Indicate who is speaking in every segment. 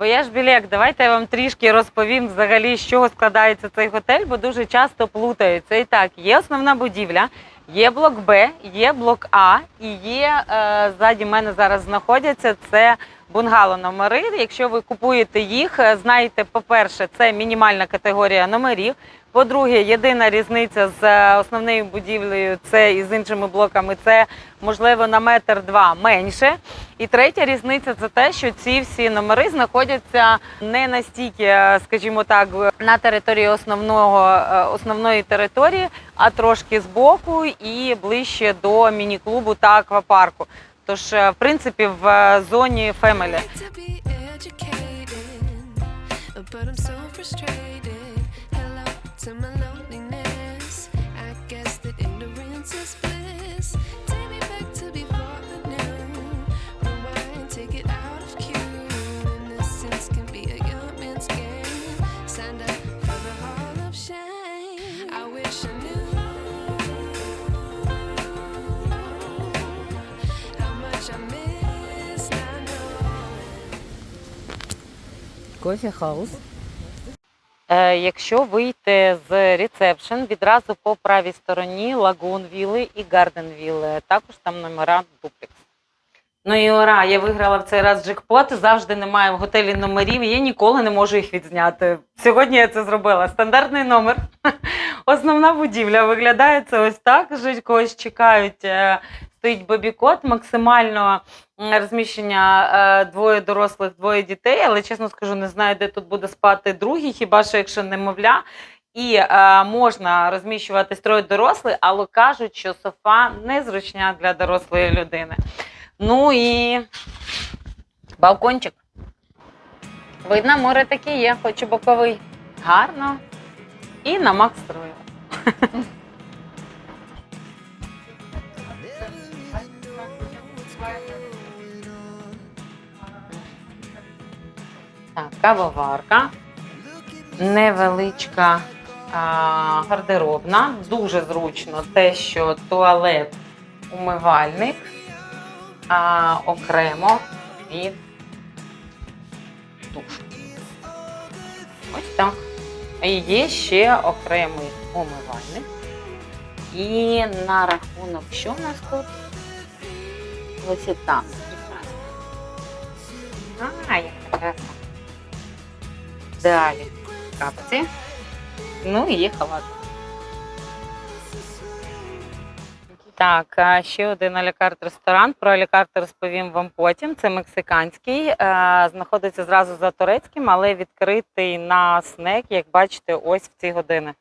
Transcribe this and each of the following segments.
Speaker 1: Вояж Білек, давайте я вам трішки розповім взагалі, з чого складається цей готель, бо дуже часто плутаються. І так, є основна будівля, є блок Б, є блок А і є е, ззаді мене зараз знаходяться це бунгало номери. Якщо ви купуєте їх, е, знаєте, по-перше, це мінімальна категорія номерів. По-друге, єдина різниця з е, основною будівлею, це і з іншими блоками, це можливо на метр два менше. І третя різниця це те, що ці всі номери знаходяться не настільки, е, скажімо так, на території основного е, основної території, а трошки збоку і ближче до міні-клубу та аквапарку. Тож, в принципі, в зоні Family. Кофі хаус. Е, якщо вийти з ресепшн, відразу по правій стороні Лагун Вілли і Гарден Вілли. Також там номера дуплекс. Ну і ура, я виграла в цей раз джекпот. Завжди немає в готелі номерів, і я ніколи не можу їх відзняти. Сьогодні я це зробила. Стандартний номер. Основна будівля виглядає це ось так. Жить когось чекають. Е, Стоїть бобікот, максимально розміщення е, двоє дорослих, двоє дітей, але чесно скажу, не знаю, де тут буде спати другий, хіба що якщо немовля. І е, можна розміщуватись троє дорослих, але кажуть, що софа незручна для дорослої людини. Ну і балкончик. Видно, море таке є, хоч і боковий. Гарно. І на Макс строю. Так, кавоварка. Невеличка а, гардеробна. Дуже зручно те, що туалет, умивальник а, окремо від душу. Ось так. І є ще окремий умивальник. І на рахунок, що в нас тут? Ось. Прекрасно. А, як краса. Далі капці. Ну і є халат. Так, ще один алікарт ресторан. Про алікарт розповім вам потім. Це мексиканський, е, знаходиться зразу за турецьким, але відкритий на снек, як бачите, ось в ці години.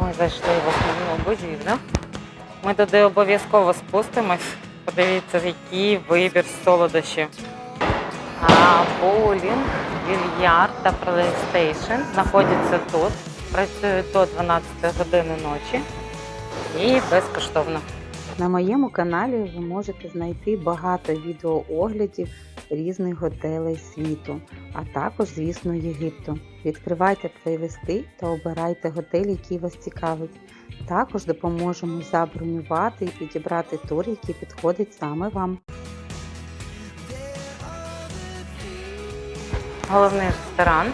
Speaker 1: Ми зайшли в основну будівлю. Ми туди обов'язково спустимось. Подивіться, який вибір солодощів. Боулінг, більярд та PlayStation знаходяться тут. Працюють до 12 години ночі і безкоштовно.
Speaker 2: На моєму каналі ви можете знайти багато відеооглядів різних готелей світу, а також, звісно, Єгипту. Відкривайте плейлисти та обирайте готель, який вас цікавить. Також допоможемо забронювати і підібрати тур, який підходить саме вам.
Speaker 1: Головний ресторан.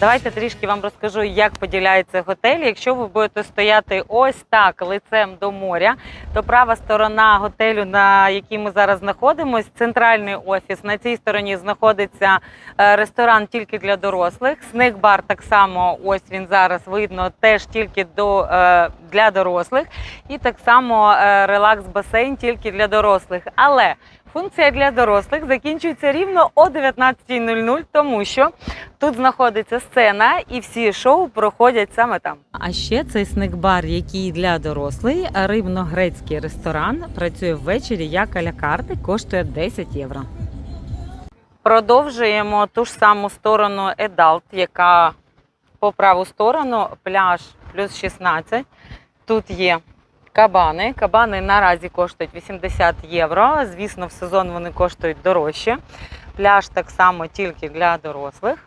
Speaker 1: Давайте трішки вам розкажу, як поділяється готель. Якщо ви будете стояти ось так лицем до моря, то права сторона готелю, на якій ми зараз знаходимося, центральний офіс. На цій стороні знаходиться е, ресторан тільки для дорослих. Снек-бар так само, ось він зараз видно, теж тільки до, е, для дорослих. І так само е, релакс-басейн тільки для дорослих. Але Функція для дорослих закінчується рівно о 19.00, тому що тут знаходиться сцена і всі шоу проходять саме там. А ще цей снек-бар, який для дорослих, рибно-грецький ресторан, працює ввечері як аля карти, коштує 10 євро. Продовжуємо ту ж саму сторону Adult, яка по праву сторону пляж плюс 16. Тут є кабани. Кабани наразі коштують 80 євро. Звісно, в сезон вони коштують дорожче. Пляж так само тільки для дорослих.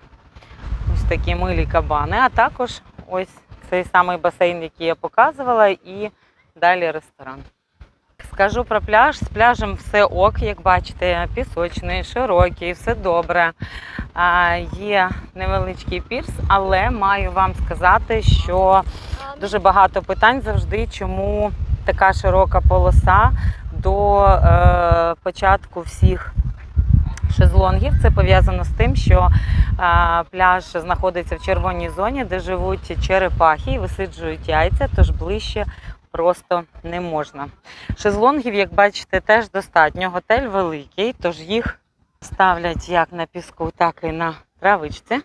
Speaker 1: Ось такі милі кабани. А також ось цей самий басейн, який я показувала, і далі ресторан. Скажу про пляж. З пляжем все ок, як бачите, пісочний, широкий, все добре. Є невеличкий пірс, але маю вам сказати, що дуже багато питань завжди, чому така широка полоса до е, початку всіх шезлонгів. Це пов'язано з тим, що е, пляж знаходиться в червоній зоні, де живуть черепахи і висиджують яйця, тож ближче просто не можна. Шезлонгів, як бачите, теж достатньо. Готель великий, тож їх ставлять як на піску, так і на травичці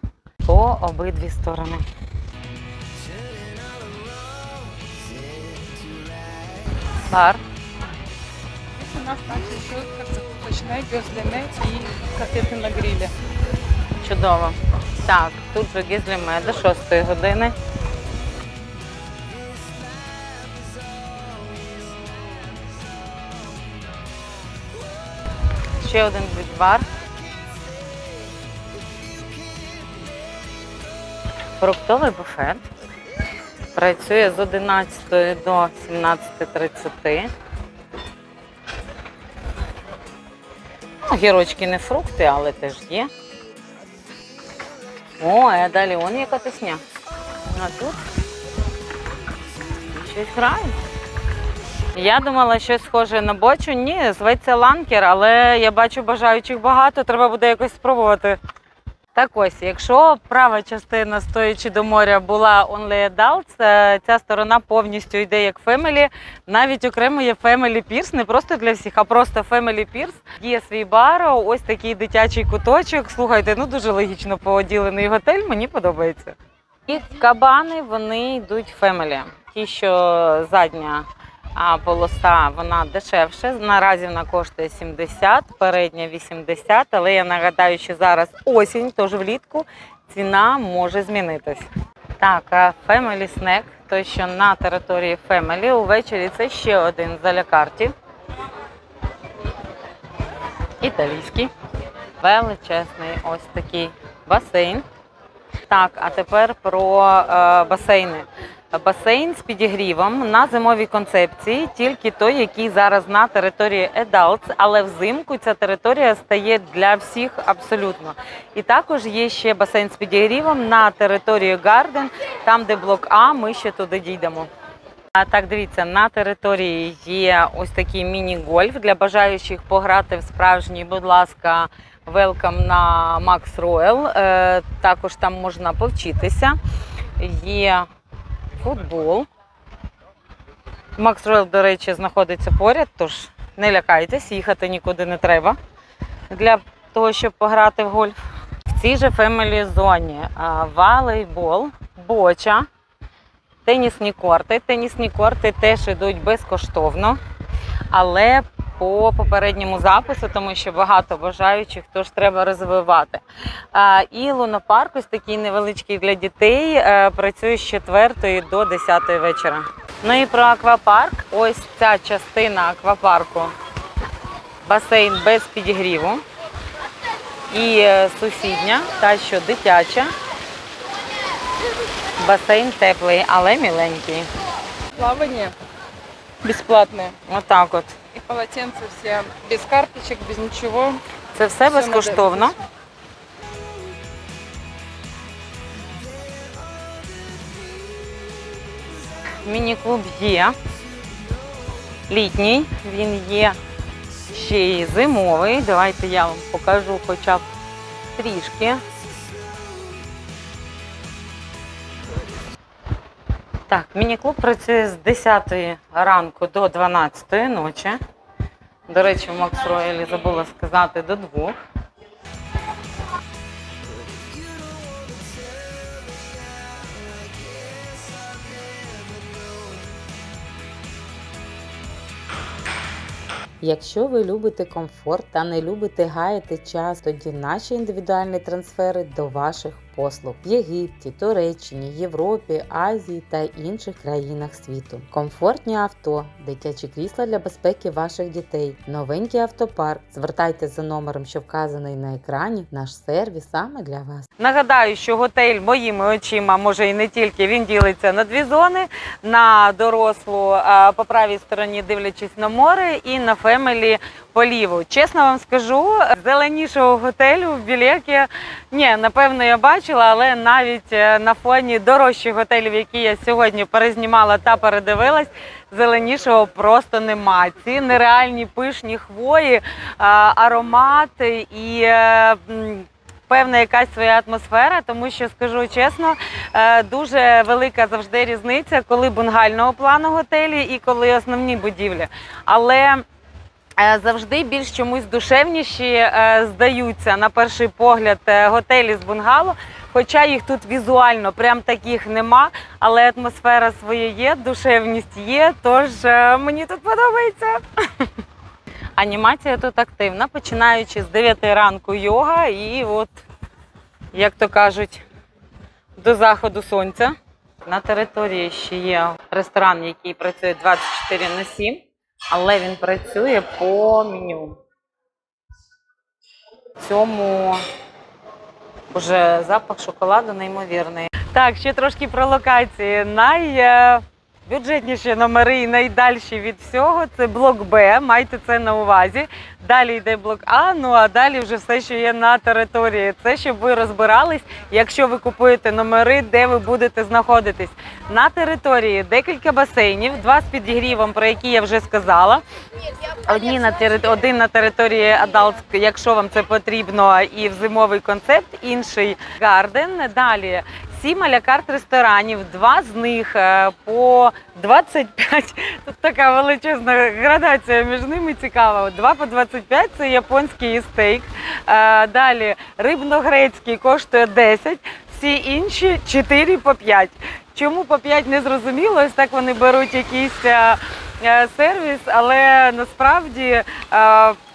Speaker 1: по обидві сторони. Бар.
Speaker 3: У нас также еще краткосрочное гюзлене и котлеты на гриле.
Speaker 1: Чудово. Так, тут же гізліме до 6 години. Ще один бюджбар. Фруктовий буфет. Працює з 11 до 17.30. Ну, Гірочки не фрукти, але теж є. О, а далі он яка пісня. А тут щось грає. Я думала, щось схоже на бочу. Ні, зветься ланкер, але я бачу бажаючих багато, треба буде якось спробувати. Так ось, якщо права частина, стоячи до моря, була Only Adults, е, ця сторона повністю йде як Family. Навіть окремо є Family Pierce, не просто для всіх, а просто Family Pierce. Є свій бар, ось такий дитячий куточок. Слухайте, ну дуже логічно поділений готель, мені подобається. І кабани вони йдуть Family. Ті, що задня а, полоса, вона дешевше. Наразі вона коштує 70, передня 80, але я нагадаю, що зараз осінь, тож влітку ціна може змінитись. Так, а Family Snack, той, що на території Family, увечері це ще один з алякартів. Італійський. Величезний ось такий басейн. Так, а тепер про е, басейни. Басейн з підігрівом на зимовій концепції, тільки той, який зараз на території Adults, але взимку ця територія стає для всіх абсолютно. І також є ще басейн з підігрівом на території Garden, там, де блок А, ми ще туди дійдемо. А так, дивіться, на території є ось такий міні-гольф для бажаючих пограти в справжній, будь ласка, велкам на Max Royal. Е, також там можна повчитися. Є футбол. Макс Ройл, до речі, знаходиться поряд, тож не лякайтесь, їхати нікуди не треба для того, щоб пограти в гольф. В цій же фемелі зоні валейбол, боча, тенісні корти. Тенісні корти теж йдуть безкоштовно, але по попередньому запису, тому що багато бажаючих, тож треба розвивати. І лунопарк, ось такий невеличкий для дітей, е, працює з 4 до 10 вечора. Ну і про аквапарк. Ось ця частина аквапарку. Басейн без підігріву. І е, сусідня, та що дитяча. Басейн теплий, але міленький.
Speaker 3: Плавание бесплатное.
Speaker 1: Отак от.
Speaker 3: И полотенца все без карточек, без ничего.
Speaker 1: Це все
Speaker 3: Всё
Speaker 1: безкоштовно. Міні-клуб є. Літній, він є ще й зимовий. Давайте я вам покажу хоча б трішки. Так, міні-клуб працює з 10 ранку до 12 ночі. До речі, в Макс Роялі забула сказати до двох.
Speaker 2: Якщо ви любите комфорт та не любите гаяти час, тоді наші індивідуальні трансфери до ваших послуг в Єгипті, Туреччині, Європі, Азії та інших країнах світу. Комфортні авто, дитячі крісла для безпеки ваших дітей, новенький автопарк. Звертайте за номером, що вказаний на екрані. Наш сервіс саме для вас.
Speaker 1: Нагадаю, що готель моїми очима, може і не тільки, він ділиться на дві зони: на дорослу а, по правій стороні, дивлячись на море, і на фемелі по ліву. Чесно вам скажу, зеленішого готелю в Білекі, ні, напевно, я бачила, але навіть е, на фоні дорожчих готелів, які я сьогодні перезнімала та передивилась, зеленішого просто нема. Ці нереальні пишні хвої, а, аромат і. е, Певна якась своя атмосфера, тому що скажу чесно, е, дуже велика завжди різниця, коли бунгального плану готелі і коли основні будівлі. Але е, завжди більш чомусь душевніші е, здаються на перший погляд е, готелі з бунгало. Хоча їх тут візуально прям таких нема, але атмосфера своя є, душевність є. Тож е, мені тут подобається. Анімація тут активна, починаючи з 9 ранку йога і от, як то кажуть, до заходу сонця. На території ще є ресторан, який працює 24 на 7, але він працює по меню. В цьому вже запах шоколаду неймовірний. Так, ще трошки про локації. Найбюджетніші номери і найдальші від всього це блок Б. Майте це на увазі. Далі йде блок А, ну а далі вже все, що є на території. Це щоб ви розбирались, якщо ви купуєте номери, де ви будете знаходитись. На території декілька басейнів, два з підігрівом, про які я вже сказала. Одні на тери- один на території Адалск, якщо вам це потрібно, і в зимовий концепт, інший гарден. Далі сім алякарт ресторанів, два з них е, по 25. Тут така величезна градація між ними цікава. Два по 25 – це японський стейк. Е, Далі рибно-грецький коштує 10, всі інші 4 по 5. Чому по 5 не зрозуміло, ось так вони беруть якийсь е, сервіс, але насправді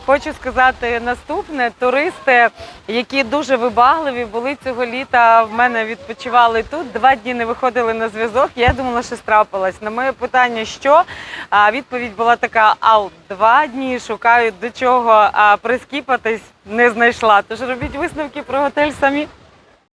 Speaker 1: хочу сказати наступне: туристи, які дуже вибагливі, були цього літа. В мене відпочивали тут. Два дні не виходили на зв'язок. Я думала, що страпилась. На моє питання, що а відповідь була така: ал два дні шукають до чого а, прискіпатись, не знайшла. Тож робіть висновки про готель самі.